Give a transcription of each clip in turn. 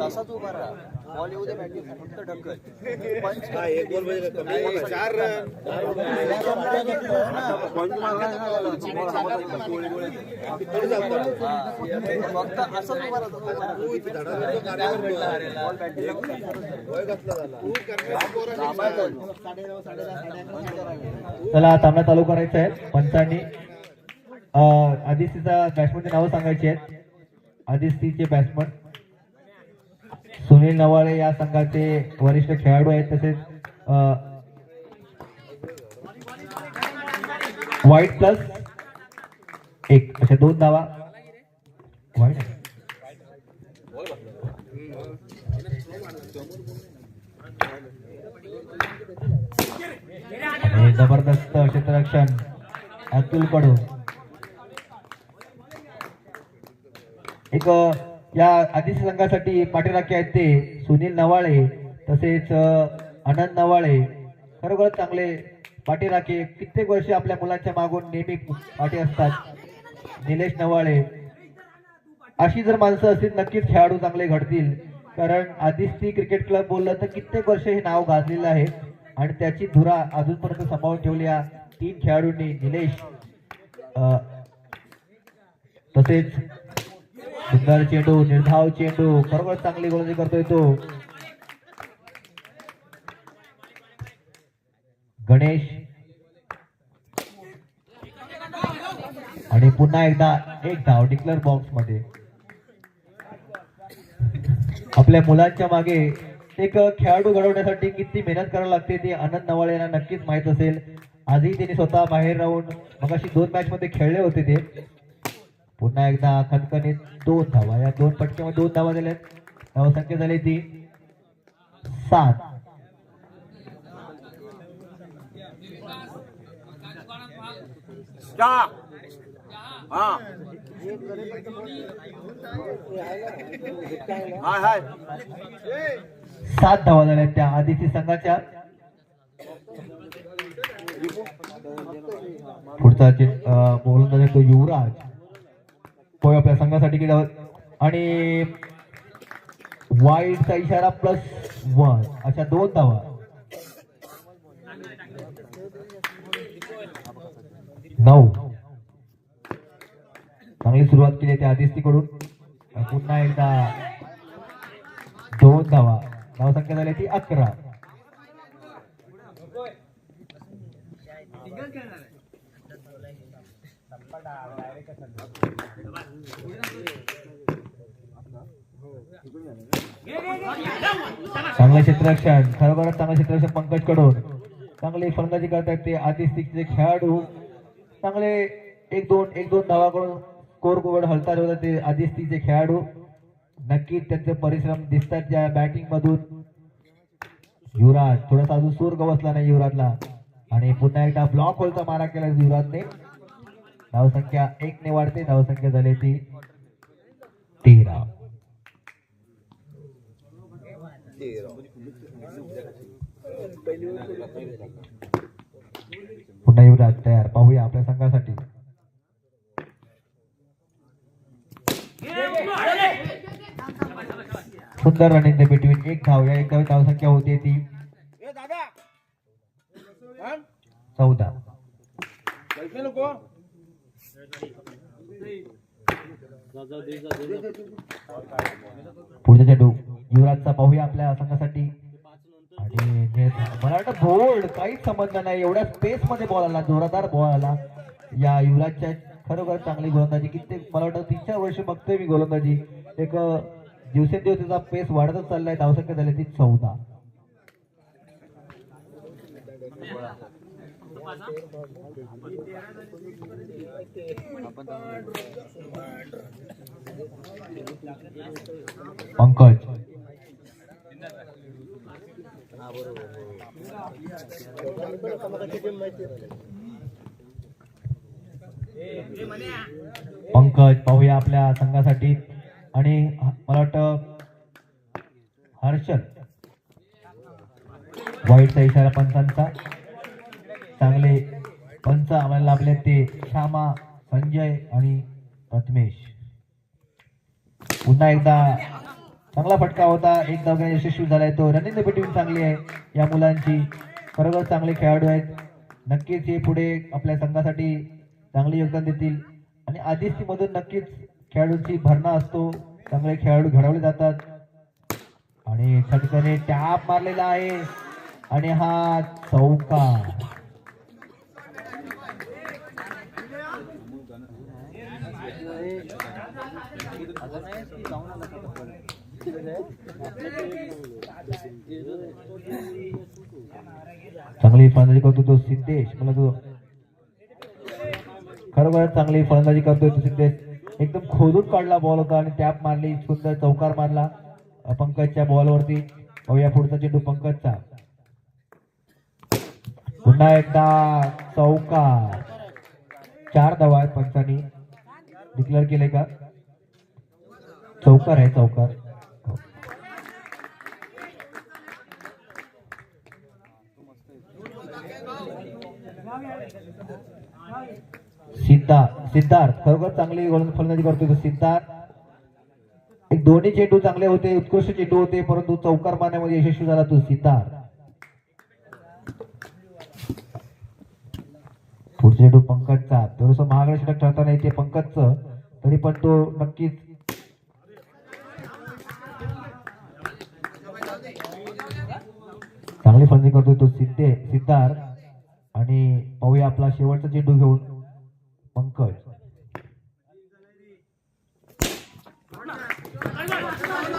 तसाच उभा राहा बॉल येऊ दे बॅटिंग फक्त ढकल पंच एक चार फक्त असंच उभा राहतो चला चालू करायचं आहे. पंचांनी आदिस्तीचा बॅट्समनचे नावं सांगायची आहेत. आदिस्तीचे बॅट्समन. सुनील नवाळे या संघाचे वरिष्ठ खेळाडू आहेत. तसेच वाईट प्लस एक अशा दोन धावा वाईट जबरदस्त क्षेत्ररक्षण अतुल कडू. एक या आदिश संघासाठी पाठीराखे आहेत ते सुनील नवाळे तसेच आनंद नवाळे. खरोखर चांगले पाठीराखे कित्येक वर्ष आपल्या मुलांच्या मागून नेहमी पाठी असतात. निलेश नवाळे. अशी जर माणसं असतील नक्कीच खेळाडू चांगले घडतील. कारण आदिस्ती क्रिकेट क्लब बोललं तर कित्येक वर्ष हे नाव गाजलेलं आहे. आणि त्याची धुरा अजूनपर्यंत सांभाळून ठेवली या तीन खेळाडूंनी. निलेश तसेच सुंदर चेंडू निर्धाव चेंडू. खरोखर चांगली गोलंदाजी करतोय तो. गणेश. आणि पुन्हा एकदा एक धाव डिक्लेअर बॉक्समध्ये. आपल्या मुलांच्या मागे एक खेळाडू घडवण्यासाठी किती मेहनत करावी लागते ते आनंद नवाळे यांना नक्कीच माहीत असेल. आजही त्यांनी स्वतः बाहेर राहून मगाशी दोन मॅच मध्ये खेळले होते ते. पुन्हा एकदा खणखणीत दोन धावा. या दोन पटक्यामध्ये दोन धावा दिल्यात धावसंख्या झाली ती सात. हा. सात धावा झाल्या त्या आधीची संघाच्या. पुढचा गोलंदाज आहे तो युवराज होय आपल्या संघासाठी किती धावा आणि वाईटचा इशारा प्लस वन अशा दोन धावा. नऊ. चांगली सुरुवात केली त्या आधीच तिकडून पुन्हा एकदा दोन धावा. धावसंख्या झाली ती अकरा. चांगलं क्षेत्ररक्षण खरोखरच चांगलं क्षेत्ररक्षण पंकजकडून चांगली फलंदाजी करतात ते आदिस्तिकचे खेळाडू. चांगले एक दोन एक दोन धावाकडून स्कोर कोवड हलतात होतात ते आदिस्तीचे खेळाडू. नक्कीच त्यांचे परिश्रम दिसतात ज्या बॅटिंग मधून. युवराज थोडासा अजून सूर गवसला नाही युवराजला. आणि पुन्हा एकदा ब्लॉक होलचा मारा केला युवराजने. धावसंख्या एक ने वाढते धावसंख्या झाली ती तेरा. पुन्हा युवराज तयार. पाहूया आपल्या संघासाठी. सुंदर रनिंग द बिटवीन एक धाव या एक धाव धावसंख्या होती ती चौदा. पुढचा चेंडू युवराजचा पाहूया आपल्या संघासाठी. आणि मला वाटतं बोर्ड काहीच संबंध नाही. एवढ्या स्पेस मध्ये बॉल आला जोरादार बॉल आला. या युवराजच्या खरोखर चांगली गोलंदाजी. कित्येक मला वाटतं तीन चार वर्ष बघतोय मी गोलंदाजी. एक दिवसेंदिवस त्याचा पेस वाढतच चाललाय. धावसंख्या झाली ती चौदा. पंकज. पंकज पाहूया आपल्या संघासाठी. आणि मला वाटतं हर्षल वाईटचा इशारा पंचांचा. चांगले पंच आम्हाला लाभले ते श्यामा संजय आणि रत्मेश. पुन्हा एकदा चांगला फटका होता. एक धावने यशस्वी झालाय तो. रनिंग बॅटिंग चांगली आहे या मुलांची. खरोखर चांगले खेळाडू आहेत. नक्कीच हे पुढे आपल्या संघासाठी चांगले योगदान देतील. आणि आधीच मधून नक्कीच खेळाडूंची भरणा असतो. चांगले खेळाडू घडवले जातात. आणि छटकने टॅप मारलेला आहे. आणि हा चौका चांगली फलंदाजी करतो तो सिद्धेश. मला तो खरोखर चांगली फलंदाजी करतोय तो सिद्धेश. एकदम खोदून काढला बॉल होता आणि टॅप मारली. सुंदर चौकार मारला. पंकजच्या बॉलवरती पाहूया पुढचा चेंडू पंकजचा. पुन्हा एकदा चौकार. चार धावा आहेत पंचांनी. डिक्लेअर केले का? चौकार आहे चौकार. सिद्धार्थ सिद्धार्थ खरोखर चांगली गोलंदाज फलंदाजी करतोय तो सिद्धार्थ. एक दोन्ही चेंडू चांगले होते उत्कृष्ट चेंडू होते परंतु चौकार मारण्यामध्ये यशस्वी झाला तो सिद्धार्थ. पुढचे चेंडू पंकजचा. थोडस महागडे षटक नाही ते पंकजचं तरी पण तो नक्कीच चांगली फलंदी करतोय तो सिद्धे सिद्धार्थ. आणि पाहूया आपला शेवटचा चेंडू घेऊन पंकज.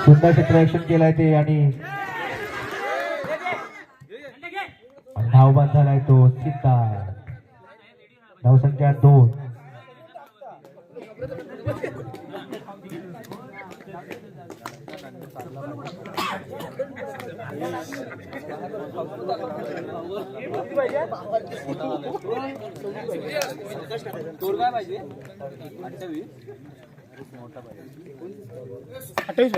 सुंदर क्षेत्ररक्षण केलाय ते आणि धावबाद झालाय तो सिद्धार्थ. धावसंख्या दोन. काय पाहिजे अठ्ठावीस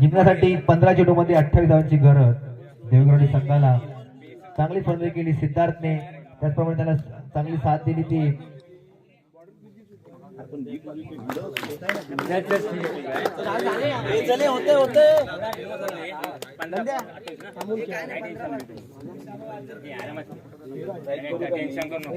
जिंकण्यासाठी पंधरा चेंडू मध्ये अठ्ठावीस धावांची गरज देवगडी संघाला. चांगली फलंदाजी केली सिद्धार्थने. त्याचप्रमाणे त्याला चांगली साथ दिली ती. होते होते टेन्शन करू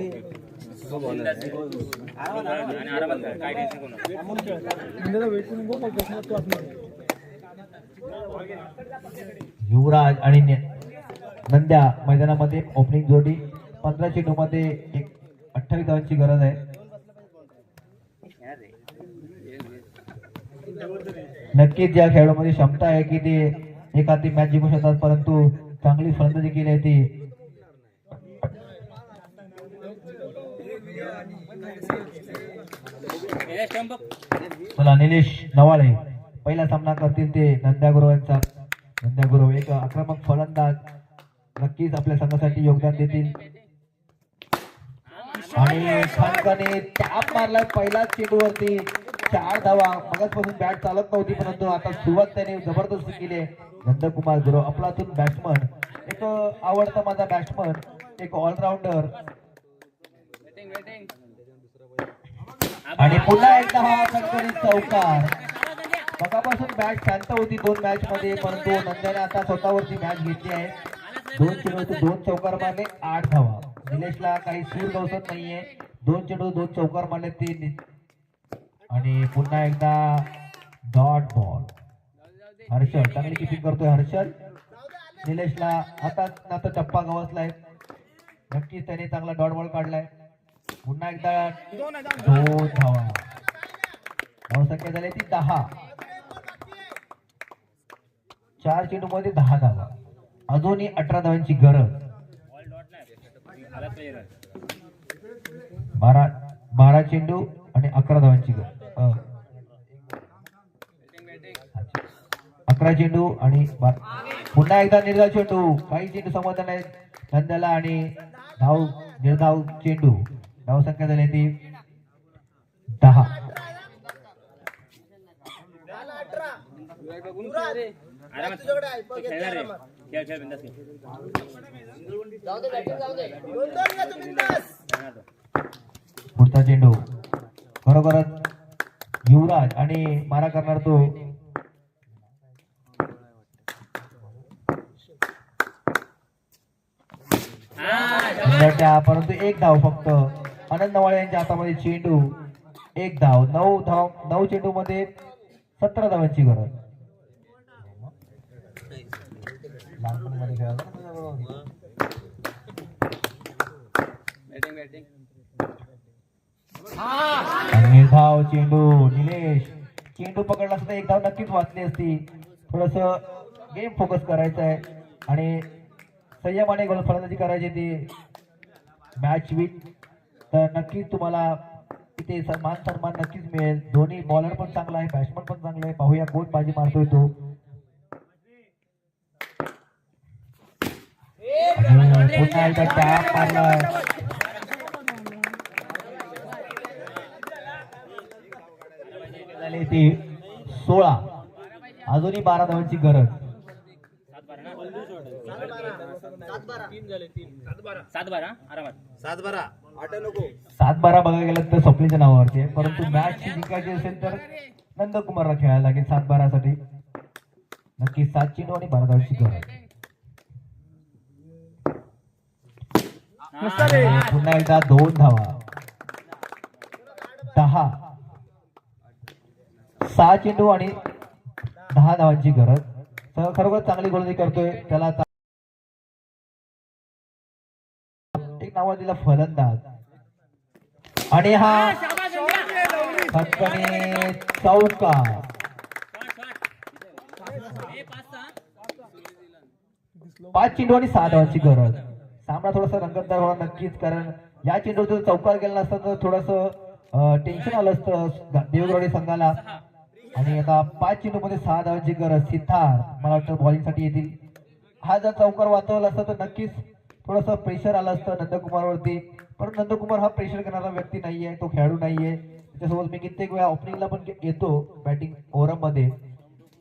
युवराज आणि नंद्या मैदानामध्ये ओपनिंग जोडी पंधरा चेंडू मध्ये एक अठ्ठावीस धावांची गरज आहे. नक्कीच या खेळाडूमध्ये क्षमता आहे की ते एखादी मॅच जिंकू शकतात परंतु चांगली फलंदाजी केली आहे ती. चला निलेश नवाळे पहिला सामना करतील ते नंद्या गुरु यांचा नंद्या गुरु एक आक्रमक फलंदाज. नक्कीच आपल्या संघासाठी योगदान देतील. आणि संघाने टॅप मारलाय चेंडूवरती. चार धावा. मगाचपासून बॅट चालत नव्हती परंतु आता सुरुवात त्याने जबरदस्त केली आहे. नंदकुमार गुरव आपलातून बॅट्समन एक आवडता माझा बॅट्समन एक ऑलराऊंडर आणि पुन्हा एकदा हा खटखटीत चौकार. मगापासून बॅट शांत होती दोन मॅच मध्ये परंतु नंद्याने आता स्वतःवरची मॅच घेतली आहे. दोन चेंडूचे दोन चौकार मारले आठ धावा. निलेशला काही सूर गवसत नाहीये. दोन चेंडू दोन चौकार मारले ते आणि पुन्हा एकदा डॉट बॉल. हर्षल चांगली किपिंग करतोय हर्षल. निलेशला आता आता टप्पा गवसलाय. नक्कीच त्याने चांगला डॉट बॉल काढलाय. पुन्हा एकदा दोन धावा. धावसंख्या झाली ती दहा. चार चेंडू मध्ये दहा धावा. अजूनही अठरा धावांची गरज. बारा बारा चेंडू आणि अकरा धावांची गरज. अकरा चेंडू आणि पुन्हा एकदा निर्धाव चेंडू. काही चेंडू समाधान आहेत नंद्याला आणि धाव निर्धाव चेंडू. धाव संख्या झाली ती दहा. पुढचा चेंडू. खरोखरच युवराज आणि मारा करणार तो. परंतु एक धाव फक्त. आनंद नवाळे यांच्या हातामध्ये चेंडू. एक धाव नऊ धाव नऊ चेंडू मध्ये सतरा धावांची गरज. बॅटिंग बॅटिंग आणि निर्धाव चेंडू निलेश. चेंडू पकडला असता एक धाव नक्कीच वाचली असती. थोडस गेम फोकस करायचं आहे. आणि संयमाने गोल फलंदाजी करायची ती मॅच विन तर नक्कीच तुम्हाला इथे सन्मान सन्मान नक्कीच मिळेल. दोन्ही बॉलर पण चांगला आहे बॅट्समन पण चांगला आहे. पाहूया कोण बाजी मारतोय तो. पुन्हा एकदा टॅप मारलाय. झाले ते सोळा. अजूनही बारा धावांची गरज. सात बारा बघायला गेलं तर स्वप्नीच्या नावावरती आहे. परंतु मॅच जिंकायची असेल तर नंदकुमारला खेळायला लागेल सात बारासाठी नक्की सात चेंडू आणि बारा धावांची गरज. पुन्हा एकदा दोन धावा. दहा. सहा चेंडू आणि दहा धावांची गरज. तर खरोखर चांगली गोलंदाजी करतोय. त्याला आता एक नावा दिला फलंदाज. आणि हा फटकने चौका पाच चेंडू आणि सहा धावांची गरज. सामना थोडासा रंगतदार होणार नक्कीच कारण या चेंडू जर चौकार गेला नसता तर थोडस टेन्शन आलं असतं. देवगडी संघाला. आणि आता पाच चेंडू मध्ये सहा धावांची गरज सिद्धार्थ मला वाटतं बॉलिंगसाठी येतील. हा जर चौकार वाचवला असता तर नक्कीच थोडस प्रेशर आलं असतं नंदकुमारवरती. पण नंदकुमार हा प्रेशर करणारा व्यक्ती नाही आहे तो खेळाडू नाहीये. त्याच्यासोबत मी कित्येक वेळा ओपनिंगला पण येतो बॅटिंग ओव्हरमध्ये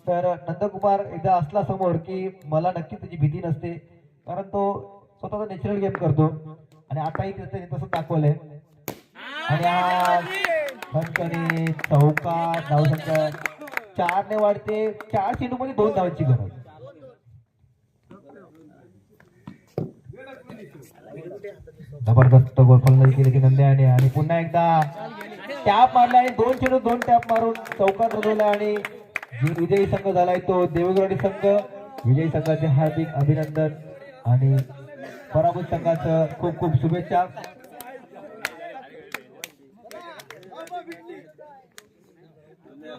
तर नंदकुमार एकदा असला समोर की मला नक्कीच त्याची भीती नसते. कारण तो स्वतःचा नॅचरल गेम करतो. आणि आताही त्याचं तसं दाखवलंय. आणि हा चौका धावसंख्या चारने वाढते चार चेंडू मध्ये दोन धावांची गरज. जबरदस्त गोल फलंदाजी केली की नंद्याने आणि पुन्हा एकदा टॅप मारला आणि दोन चेंडू दोन टॅप मारून चौकात बदलला आणि विजयी संघ झालाय तो देवगडवाडी संघ. विजयी संघाचे हार्दिक अभिनंदन आणि पराभूत संघाचं खूप खूप शुभेच्छा.